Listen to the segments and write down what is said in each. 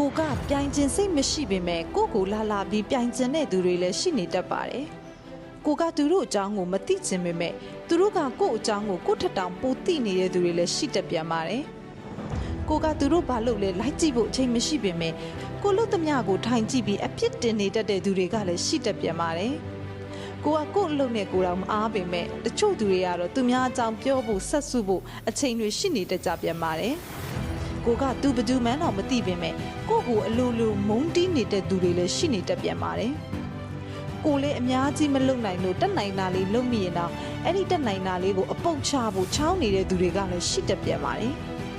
ကိုကပြိုင်ကျင်စိတ်မရှိပေမဲ့ကိုကိုလာလာပြီးပြိုင်ကျင်တဲ့သူတွေလည်းရှိနေတတ်ပါတယ်ကိုကသူတို့အကြောင်းကိုမသိချင်ပေမဲ့သူတို့ကကို့အကြောင်းကိုကို့ထက်တောင်ပိုသိနေတဲ့သူတွေလည်းရှိတတ်ပြန်ပါတယ်ကိုကသူတို့ဘာလို့လဲလိုက်ကြည့်ဖို့အချိန်မရှိပေမဲ့ကိုလို့သမျှကိုထိုင်ကြည့်ပြီးအပြစ်တင်နေတတ်တဲ့သူတွေကလည်းရှိတတ်ပြန်ပါတယ်ကိုကကို့အလုပ်နဲ့ကိုယ်တော်မအားပေမဲ့တချို့သူတွေကတော့သူများအကြောင်းပြောဖို့ဆက်စုဖို့အချိန်တွေရှိနေတတ်ကြပြန်ပါတယ် ကိုကသူဘယ်သူမှန်းတော့မသိပင်မဲ့ကိုကိုအလိုလိုမုန်းတီးနေတဲ့သူတွေလည်းရှိနေတတ်ပြန်ပါတယ်။ကိုလည်းအများကြီးမလုံနိုင်လို့တက်နိုင်တာလေးလုံမိရင်တော့အဲ့ဒီတက်နိုင်တာလေးကိုအပုတ်ချဖို့ချောင်းနေတဲ့သူတွေကလည်းရှိတတ်ပြန်ပါတယ်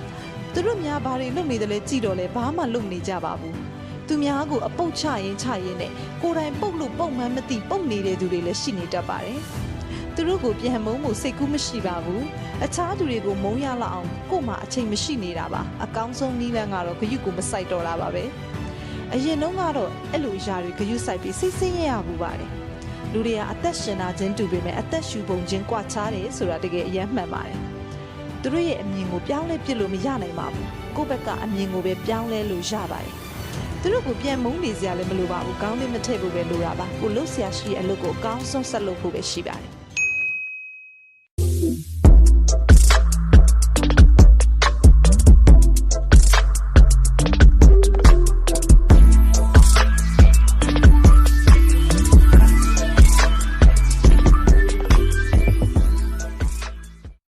။သူတို့များဘာတွေလုပ်နေတယ်လဲကြည့်တော့လဲဘာမှလုပ်နေကြပါဘူး။သူများကိုအပုတ်ချရင်ချရင်နဲ့ကိုယ်တိုင်ပုတ်လို့ပုံမှန်မသိပုတ်နေတဲ့သူတွေလည်းရှိနေတတ်ပါတယ်။ သူတို့ကိုပြန်မုန်းဖို့စိတ်ကူးမရှိပါဘူး။အခြားသူတွေကိုမုန်းရလောက်အောင်ကို့မှာအချိန်မရှိနေတာပါ။အကောင်းဆုံးနည်းလမ်းကတော့ဂယုကိုမစိုက်တော့တာပါပဲ။အရင်တုန်းကတော့အဲ့လိုຢာတွေဂယုစိုက်ပြီးစိတ်ဆင်းရဲရဘူးပါတယ်။လူတွေကအသက်ရှင်တာချင်းတူပေမဲ့အသက်ရှူပုံချင်းကွာခြားတယ်ဆိုတာတကယ်အယမ်းမှန်ပါတယ်။သူတို့ရဲ့အမြင်ကိုပြောင်းလဲပြစ်လို့မရနိုင်ပါဘူး။ကိုယ့်ဘက်ကအမြင်ကိုပဲပြောင်းလဲလို့ရပါတယ်။သူတို့ကိုပြန်မုန်းနေစရာလည်းမလိုပါဘူး။ကောင်းလေးမထည့်ဖို့ပဲလိုတာပါ။ကိုလှုပ်ရှားရှိတဲ့အလုပ်ကိုအကောင်းဆုံးဆက်လုပ်ဖို့ပဲရှိပါတယ်။